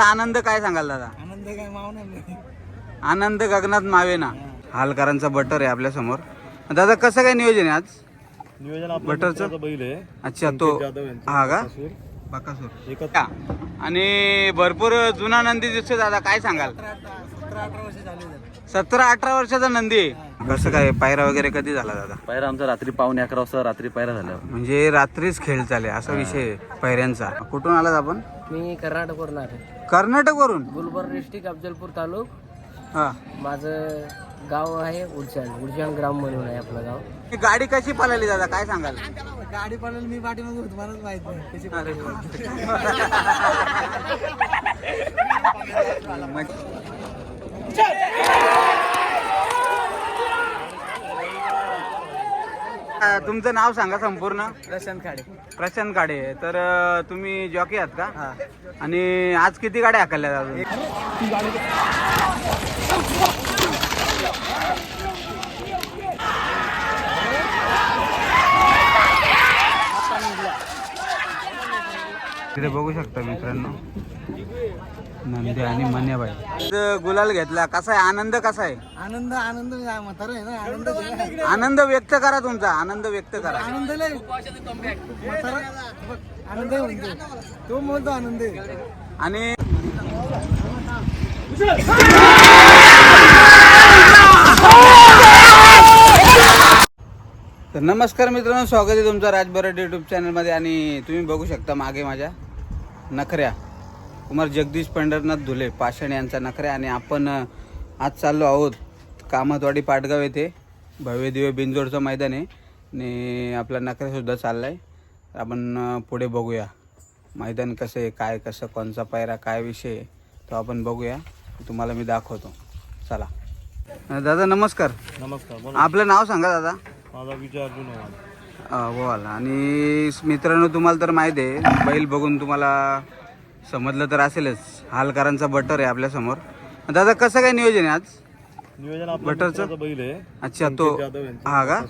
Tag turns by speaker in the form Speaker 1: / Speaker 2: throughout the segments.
Speaker 1: आनंद काय सांगाल दादा?
Speaker 2: आनंद काय मावणार नाही
Speaker 1: आनंद गगनात मावे ना. हालकरांचा बटर आहे आपल्यासमोर. दादा कसं काय नियोजन आहे आज?
Speaker 3: नियोजन
Speaker 1: बटरचं?
Speaker 3: मित्राचा बैल आहे.
Speaker 1: अच्छा तो हा का?
Speaker 3: बकासूर.
Speaker 1: आणि भरपूर जुना नंदी दिसतो दादा. काय सांगाल?
Speaker 2: सतरा अठरा
Speaker 1: वर्षाचा नंदी. आहे कसं काय पायरा वगैरे कधी झाला दादा?
Speaker 4: पायरा आमचा रात्री पावणे अकरा वाजता रात्री पायरा झाला
Speaker 1: म्हणजे रात्रीच खेळ चाले असा विषय आहे पायऱ्यांचा. कुठून आलात आपण?
Speaker 2: मी कर्नाटकवरून आहे.
Speaker 1: कर्नाटक वरून
Speaker 2: गुलबर्ग डिस्ट्रिक्ट अफजलपूर तालुक.
Speaker 1: हा.
Speaker 2: माझं गाव आहे उडशाण उडशाण ग्राम म्हणून आहे आपलं गाव.
Speaker 1: ही गाडी कशी पळाली दादा काय सांगाल?
Speaker 2: गाडी पडलेली मी पाठीमागे होतो मलाच माहीत नाही कशी
Speaker 1: अ, तुमचं नाव सांगा संपूर्ण.
Speaker 2: प्रशांत खाडे
Speaker 1: प्रशांत काडे. तर अ, तुम्ही जॉकी आहात का? आणि आज किती गाड्या हाकलल्या अजून? तिथे बघू शकता मित्रांनो. नंदी आणि मन्याबाई. गुलाल घेतला. कसा आहे? आनंद कसा आहे?
Speaker 2: आनंद आनंद म्हातारा आहे ना आनंद.
Speaker 1: आनंद व्यक्त करा तुमचा. आनंद व्यक्त करा.
Speaker 2: आनंद लय. म्हातारा बघ, आनंद आहे म्हणतो. तो म्हणतो आनंद आहे.
Speaker 1: आणि नमस्कार मित्रांनो स्वागत आहे तुमचं राजबरड यूट्यूब चॅनलमध्ये आणि तुम्ही बघू शकता मागे माझ्या नखऱ्या. कुमार जगदीश पंढरनाथ धुले पाषाण यांचा नखऱ्या आणि आपण आज चाललो आहोत कामतवाडी पाटगाव येथे. भव्य दिव्य बिंजोडचं मैदान आहे आणि आपला नखऱ्यासुद्धा चालला आहे आपण पुढे बघूया. मैदान कसं आहे काय कसं कोणचा पायरा काय विषय आहे तो आपण बघूया. तुम्हाला मी दाखवतो. चला. दादा नमस्कार.
Speaker 3: नमस्कार
Speaker 1: आपलं नाव सांगा दादा.
Speaker 3: माझा विजय अर्जुन
Speaker 1: आणि मित्रांनो तुम्हाला तर माहिती आहे बैल बघून तुम्हाला समजलं तर असेलच. हालकरांचा बटर आहे आपल्यासमोर. दादा कसं काय नियोजन आहे आज?
Speaker 3: नियोजन
Speaker 1: बटरचं?
Speaker 3: बैल आहे.
Speaker 1: अच्छा तो हा का?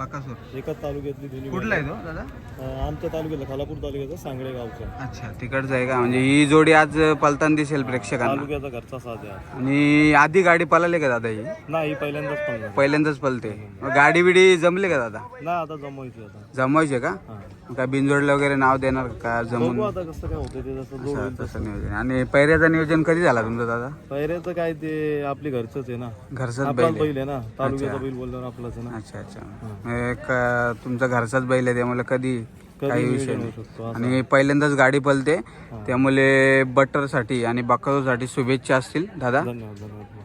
Speaker 3: बकासूर. एकच तालुक्यातली दोन्ही
Speaker 1: कुठला आहे तो दादा?
Speaker 3: बैलं. अं, आमच्या तालुक्यातला खालापूर तालुक्याचा सांगडे गावचा.
Speaker 1: अच्छा तिकडचं आहे का? म्हणजे ही जोडी आज पलताना दिसेल प्रेक्षकांना.
Speaker 3: तालुक्याचा घरचा साज आहे
Speaker 1: आणि आधी गाडी पळाली का दादा ही?
Speaker 3: नाही पहिल्यांदाच पण नाही
Speaker 1: पहिल्यांदाच पलते गाडी बिडी जमली का दादा?
Speaker 3: नाही आता जमवायची आता.
Speaker 1: जमवायचे का?
Speaker 3: हा.
Speaker 1: काय बिनजोडला वगैरे नाव देणार का जमून?
Speaker 3: बघू आता कसं काय होतं ते जसं जोड
Speaker 1: अच्छा,
Speaker 3: होईल
Speaker 1: तसं नियोजन. आणि पैऱ्याचं नियोजन कधी झाला तुमचं दादा?
Speaker 3: पहिल्याचं काय ते आपली घरचंच आहे ना.
Speaker 1: घरचाच
Speaker 3: आपलाच
Speaker 1: बैल आहे.
Speaker 3: बैल आहे ना. तालुक्याचा बैल बोलल्यावर आपलाच आहे ना.
Speaker 1: अच्छा अच्छा. म्हणजे क- तुमचा घरचाच बैल आहे त्यामुळे कधी काही विषय नाही. आणि पहिल्यांदाच गाडी पलते त्यामुळे बटरसाठी आणि बकासूसाठी शुभेच्छा असतील दादा.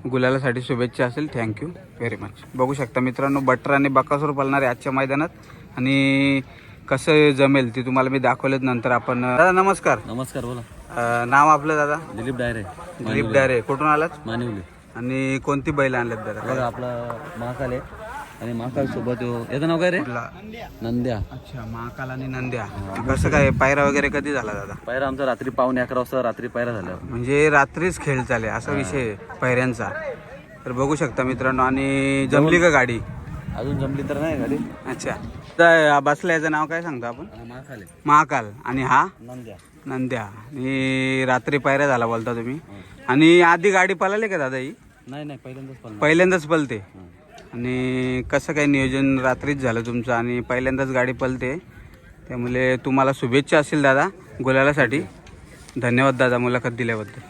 Speaker 1: गुलालासाठी शुभेच्छा असेल थँक्यू व्हेरी मच बघू शकता मित्रांनो बटर आणि बकासूर आहे आजच्या मैदानात. आणि कसं जमेल ते तुम्हाला मी दाखवलेच नंतर आपण. दादा नमस्कार.
Speaker 4: नमस्कार बोला.
Speaker 1: नाव आपलं दादा?
Speaker 4: दिलीप डायरे.
Speaker 1: दिलीप डायरे. कुठून आलात?
Speaker 4: मानिवली.
Speaker 1: आणि कोणती बैल आणल्यात दादा?
Speaker 4: आपला महाकाल आहे. आणि महाकाल सोबत ह्यो- याचं नाव काय रे?
Speaker 1: कुठला?
Speaker 4: नंद्या.
Speaker 1: अच्छा महाकाल आणि नंद्या. कसं काय पायरा वगैरे कधी झाला दादा?
Speaker 4: पायरा आमचा रात्री पावणे अकरा वाजता रात्री पायरा झाला
Speaker 1: म्हणजे रात्रीच खेळ चाले असा विषय आहे पायऱ्यांचा. तर बघू शकता मित्रांनो आणि जमली का गाडी?
Speaker 4: अजून जमली तर नाही गाडी.
Speaker 1: अच्छा. तर बसल्या याचं नाव काय सांगतो आपण?
Speaker 4: महाकाल आहे.
Speaker 1: महाकाल आणि हा?
Speaker 4: नंद्या.
Speaker 1: नंद्या. आणि रात्री पायऱ्या झाला बोलता तुम्ही. आणि आधी गाडी पळाली का दादा ही?
Speaker 4: नाही नाही पहिल्यांदाच पण
Speaker 1: पहिल्यांदाच पलते आणि कसं काय नियोजन रात्रीच झालं तुमचं? आणि पहिल्यांदाच गाडी पलते. त्यामुळे तुम्हाला शुभेच्छा असतील दादा गुलालासाठी. धन्यवाद दादा मुलाखत दिल्याबद्दल.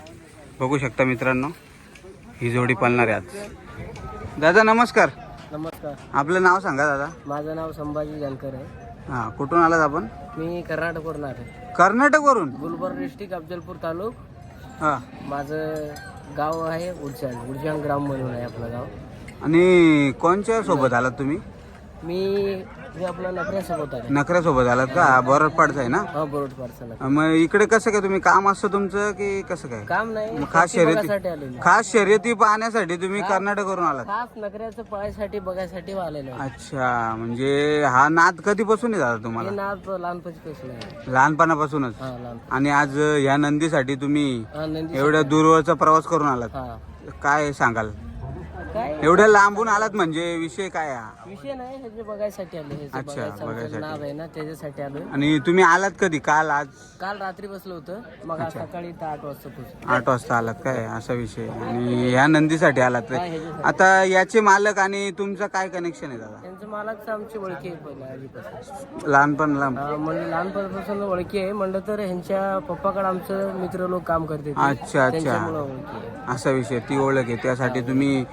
Speaker 1: बघू शकता मित्रांनो ही जोडी पालणार आहे आज. दादा नमस्कार.
Speaker 2: नमस्कार.
Speaker 1: आपलं नाव सांगा दादा.
Speaker 2: माझं नाव संभाजी जानकर आहे.
Speaker 1: हां कुठून आलात आपण?
Speaker 2: मी कर्नाटकवरून आहे
Speaker 1: कर्नाटकवरून?
Speaker 2: गुलबर्ग डिस्ट्रिक्ट अफजलपूर तालुक.
Speaker 1: हां.
Speaker 2: माझं गाव आहे उडशाण उडशाण ग्राम म्हणून आहे आपलं गाव.
Speaker 1: आणि कोणच्या सोबत आलात तुम्ही?
Speaker 2: मी मी आपला नखऱ्यासोबत
Speaker 1: आलात का? बरं पडत आहे ना?
Speaker 2: हा बरोड पार्सल
Speaker 1: मग इकडे कसं काय तुम्ही? काम असतं तुमचं की कसं काय?
Speaker 2: काम नाही
Speaker 1: मग खास शर्यती
Speaker 2: बघायसाठी आलेलो.
Speaker 1: खास शर्यती पाहण्यासाठी तुम्ही कर्नाटकवरून आलात.
Speaker 2: खास पळायसाठी बघायसाठी आलेलो आहे.
Speaker 1: अच्छा म्हणजे हा नाद कधीपासून आहे दादा
Speaker 2: हे
Speaker 1: तुम्हाला
Speaker 2: नाव लहानपणीपासून आहे.
Speaker 1: लहानपणापासूनच?
Speaker 2: हा लहान
Speaker 1: आणि आज ह्या नंदीसाठी तुम्ही
Speaker 2: हा नंदी
Speaker 1: एवढ्या दूरवरचा प्रवास करून आलात.
Speaker 2: हा.
Speaker 1: काय सांगाल?
Speaker 5: काय?
Speaker 1: एवढ्या लांबून आलात म्हणजे विषय काय हा?
Speaker 5: विषय नाही ह्याचे बघायसाठी आलो
Speaker 1: अच्छा,
Speaker 5: बघायचं
Speaker 1: बघायसाठी.
Speaker 5: नाव आहे ना त्याच्यासाठी आलोय
Speaker 1: आणि तुम्ही आलात कधी? काल आज?
Speaker 5: काल रात्री बसलो होतं. मग आज सकाळी इथं आठ वाजता पोहोचलो.
Speaker 1: आठ वाजता आलात काय? असा विषय. आणि ह्या नंदीसाठी आलात
Speaker 5: हा,
Speaker 1: काय
Speaker 5: ह्याच्यासाठी.
Speaker 1: आता याचे मालक आणि तुमचं काय कनेक्शन आहे दादा?
Speaker 5: त्यांचं मालकचं आमची ओळखी आहे पहिला आधीपासून.
Speaker 1: लहानपण लांब.
Speaker 5: हा, म्हणजे लहानपणापासून ओळखी आहे म्हणलं तर ह्यांच्या पप्पाकडे आमचं मित्र लोक काम करते.
Speaker 1: अच्छा
Speaker 5: त्यांच्यामुळं
Speaker 1: अच्छा
Speaker 5: ओळखी आहे.
Speaker 1: असा विषय ती ओळख आहे. त्यासाठी तुम्ही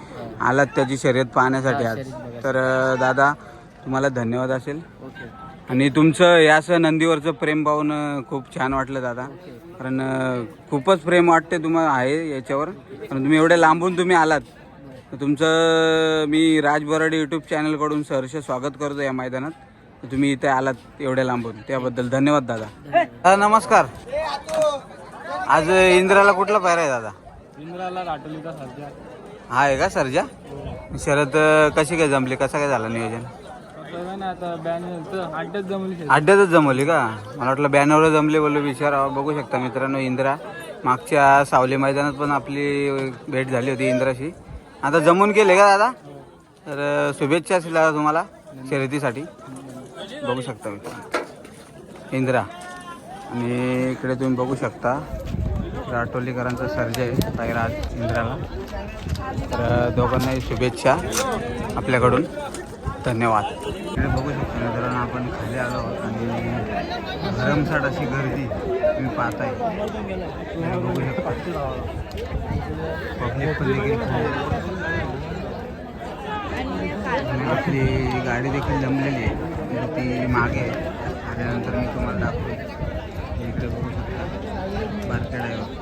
Speaker 1: आलात त्याची शर्यत पाहण्यासाठी आज. तर दादा तुम्हाला धन्यवाद असेल.
Speaker 5: ओके.
Speaker 1: आणि तुमचं यासं नंदीवरचं प्रेम पाहून खूप छान वाटलं दादा. कारण खूपच प्रेम वाटते तुम्हाला आहे याच्यावर. कारण तुम्ही एवढ्या लांबून तुम्ही आलात. तर तुमचं मी राज बराडे यूट्यूब चॅनलकडून सहर्ष स्वागत करतो या मैदानात. तुम्ही इथे आलात एवढ्या लांबून. त्याबद्दल धन्यवाद दादा. दादा नमस्कार. आज इंद्राला कुठला पायरा आहे दादा?
Speaker 3: इंद्राला राटोलीचा सध्या
Speaker 1: हा आहे का सरजा शरद कशी काय जमली? कसं काय झालं नियोजन? अड्ड्यातच जमवली का? मला वाटलं बॅनरवर जमले बोललो विचार बघू शकता मित्रांनो इंदिरा. मागच्या सावली मैदानात पण आपली भेट झाली होती इंदिराशी. आता जमून केले का दादा? तर शुभेच्छा असेल दादा तुम्हाला शर्यतीसाठी. बघू शकता मित्रांनो. इंदिरा. आणि इकडे तुम्ही बघू शकता राटोलीकरांचा सर्ज आहे इंदिराला. तर दोघांनाही शुभेच्छा आपल्याकडून. धन्यवाद. इकडे बघू शकतो मित्रांनो आपण खाली आलो आहोत आणि भरमसाठ अशी गर्दी तुम्ही पाहताय. बघू शकता. पब्लिक पण देखील आणि आपली गाडी देखील जमलेली आहे. ती मागे आहे. आल्यानंतर मी तुम्हाला दाखवतो. इकडे बघू शकता. बारके ड्रायव्हर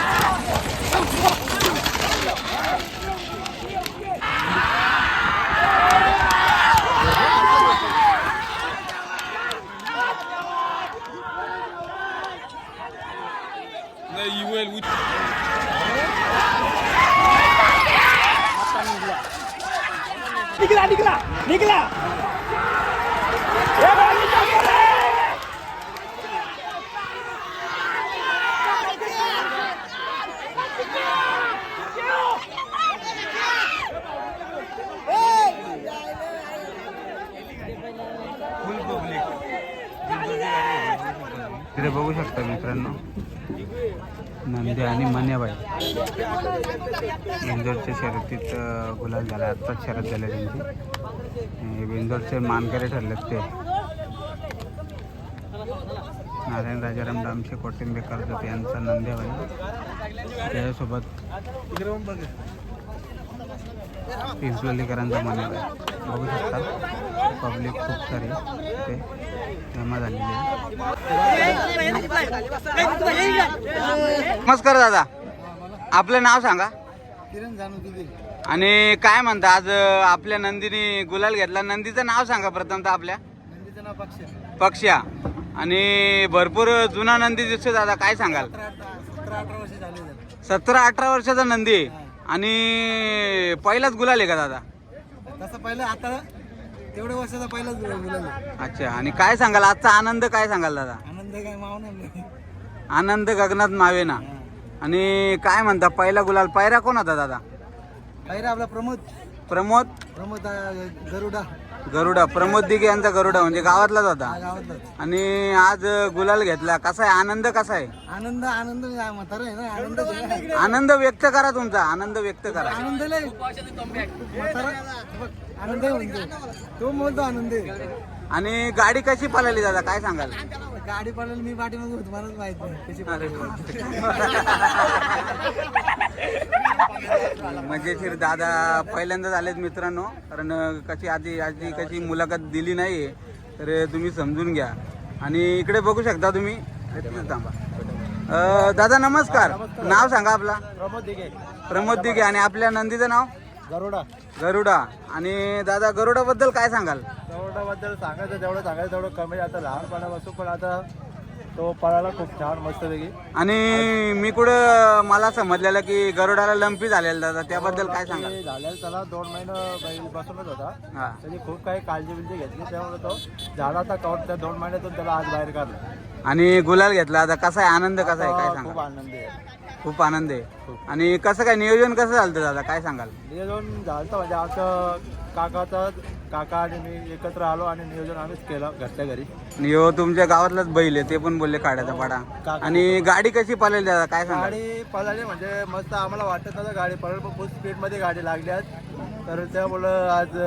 Speaker 1: फुल पब्लिक तिथे बघू शकता मित्रांनो नंदी आणि मन्याबाई. बेंजोरच्या शर्यतीत अं, गुलाल झाला. आत्ताच शर्यत झाली त्यांची. बेंजोरचे मानकरे मानकरी ठरलेत ते. नारायण राजाराम रामचे कोटिंबेकर जाते यांचा नंद्याबाई त्याच्यासोबत पिंपलोलीकरांचा मन्याबाई. बघू शकता पब्लिक खूप सारी ते जमा झालेली आहे. नमस्कार दादा. आपलं नाव सांगा.
Speaker 2: किरण जाणू तुझे
Speaker 1: आणि काय म्हणता आज आपल्या नंदीने गुलाल घेतला. नंदीचं नाव सांगा प्रथम तर आपल्या.
Speaker 2: नंदीचं नाव पक्ष
Speaker 1: पक्ष्या. आणि भरपूर जुना नंदी दिसतो दादा. काय सांगाल?
Speaker 2: सतरा अठरा
Speaker 1: वर्षाचा नंदी. आहे. आणि पहिलाच गुलाल आहे का दादा?
Speaker 2: तसं पहिलं आता तेवढ्या वर्षाचा पहिलाच मुलांना
Speaker 1: अच्छा. आणि काय सांगाल? आजचा आनंद काय सांगाल दादा?
Speaker 2: आनंद
Speaker 1: गगनात मावेना. आणि काय म्हणता पहिला गुलाल पायरा कोण होता दादा?
Speaker 2: पहिला आपला प्रमोद.
Speaker 1: प्रमोद?
Speaker 2: प्रमोद गरुडा.
Speaker 1: गरुडा. प्रमोद दिघे यांचा गरुडा म्हणजे गावातलाच होता.
Speaker 2: गावातला
Speaker 1: आणि आज गुलाल घेतला. कसा आहे? आनंद कसा आहे?
Speaker 2: आनंद आनंद ना आनंद.
Speaker 1: आनंद व्यक्त करा तुमचा. आनंद व्यक्त करा.
Speaker 2: आनंद आनंद आहे म्हणतो तो बोलतो आनंद
Speaker 1: आणि गाडी कशी पळाली दादा? काय सांगाल?
Speaker 2: गाडी पडलेली मी पाठीमागे होतो मलाच माहीत नाही. कशी
Speaker 1: मजेशीर दादा पहिल्यांदाच आलेत मित्रांनो. कारण कशी आधी आधी कशी मुलाखत दिली नाही तर तुम्ही समजून घ्या. आणि इकडे बघू शकता तुम्ही. थांबा. अं, दादा नमस्कार. नाव सांगा आपला.
Speaker 2: प्रमोद दिघे.
Speaker 1: प्रमोद दिघे. आणि आपल्या नंदीचं नाव?
Speaker 2: गरुडा.
Speaker 1: गरुडा. आणि दादा गरुडा बद्दल काय सांगाल?
Speaker 2: गरुडाबद्दल सांगायचं तेवढं सांगायचं तेवढं कमी. आता लहानपणापासून पण आता तो पळाला खूप छान मस्तपैकी
Speaker 1: आणि मी कुठं मला समजलेलं की गरुडाला लंपी झालेला दादा त्याबद्दल काय सांगाल?
Speaker 2: ते झालेला त्याला दोन महिने बैल बसूनच होता.
Speaker 1: हा.
Speaker 2: त्याची खूप काही काळजी बिलजी घेतली त्यामुळे तो झाडाचा कवर त्या दोन महिन्यातून त्याला आज बाहेर काढला.
Speaker 1: आणि गुलाल घेतला आता कसा आहे? आनंद कसा आहे? काय
Speaker 2: खूप आनंदी आहे.
Speaker 1: खूप आनंद आहे. आणि कसं काय नियोजन कसं झालं दादा? काय सांगाल?
Speaker 2: नियोजन झालं म्हणजे आमचं काकाचा काका आणि मी एकत्र आलो आणि नियोजन आम्हीच केलं घरच्या घरी.
Speaker 1: आणि ह्यो तुमच्या गावातलाच बैल आहे ते पण बोलले काढ्याचा पाडा. आणि गाडी कशी पालेल दादा काय सांगाल?
Speaker 2: गाडी पळाली म्हणजे मस्त आम्हाला वाटत नव्हतं गाडी पळेल पण फुल स्पीडमध्ये गाडी लागली आज. तर त्यामुळं आज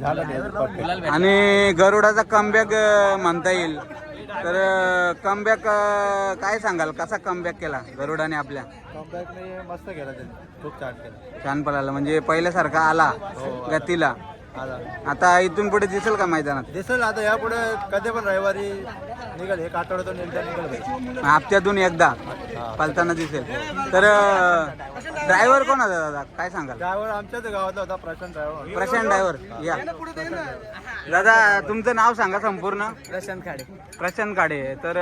Speaker 2: झालं नाही.
Speaker 1: आणि गरुडाचा कमबॅक म्हणता येईल. तर कमबॅक काय सांगाल? कसा कमबॅक केला गरुडाने आपल्या?
Speaker 2: कमबॅकने मस्त केला त्यांनी. खूप छान केलं.
Speaker 1: छान पळाला. म्हणजे पहिल्यासारखा आला गतीला.
Speaker 2: आला.
Speaker 1: आता इथून पुढे दिसेल का मैदानात?
Speaker 2: दिसेल आता यापुढे कधी पण रविवारी निघाल. एक आठवड्यातून एकदा निघाल.
Speaker 1: हप्त्यातून एकदा. पलताना दिसेल. तर ड्रायव्हर कोण होता दादा? काय सांगाल?
Speaker 2: ड्रायव्हर आमच्याच गावातला होता प्रशांत ड्रायव्हर.
Speaker 1: प्रशांत ड्रायव्हर. या. दादा तुमचं नाव सांगा संपूर्ण.
Speaker 5: प्रशांत खाडे.
Speaker 1: प्रशांत काडे तर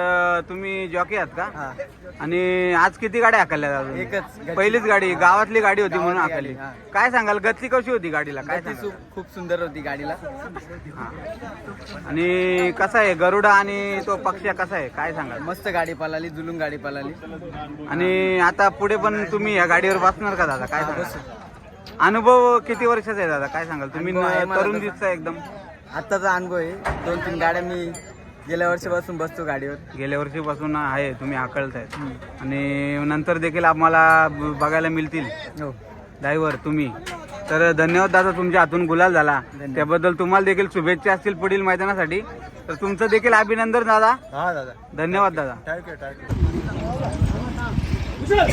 Speaker 1: तुम्ही जॉकी आहात का? आणि आज किती गाड्या हाकलल्या दादा
Speaker 5: एकच
Speaker 1: पहिलीच गाडी गावातली गाडी होती म्हणून हाकलली. काय सांगाल गती कशी होती गाडीला? काय सांगाल?
Speaker 5: खूप सुंदर होती गाडीला.
Speaker 1: हा. आणि कसा आहे? गरुडा आणि तो पक्ष्या कसा आहे? काय सांगाल?
Speaker 5: मस्त गाडी पळाली जुलून गाडी पळाली.
Speaker 1: आणि आता पुढे पण तुम्ही या गाडीवर बसणार का दादा? काय सांगाल? अनुभव किती वर्षाचा आहे दादा? काय सांगाल? तुम्ही
Speaker 5: अनुभव आहे
Speaker 1: न-
Speaker 5: मला
Speaker 1: तरुण
Speaker 5: तसा.
Speaker 1: दिसता एकदम.
Speaker 5: आत्ताचा अनुभव आहे. दोन तीन गाड्या मी गेल्या वर्षीपासून बसतो गाडीवर.
Speaker 1: गेल्या वर्षीपासून आहे तुम्ही हाकलताय आणि नंतर देखील आम्हाला ब- बघायला मिळतील.
Speaker 5: हो.
Speaker 1: ड्रायव्हर तुम्ही. तर धन्यवाद दादा तुमच्या हातून गुलाल झाला. त्याबद्दल तुम्हाला देखील शुभेच्छा असतील पुढील मैदानासाठी. तर तुमचं देखील अभिनंदन दादा.
Speaker 2: हा दादा.
Speaker 1: धन्यवाद दादा.
Speaker 2: Thank you thank you 무슨?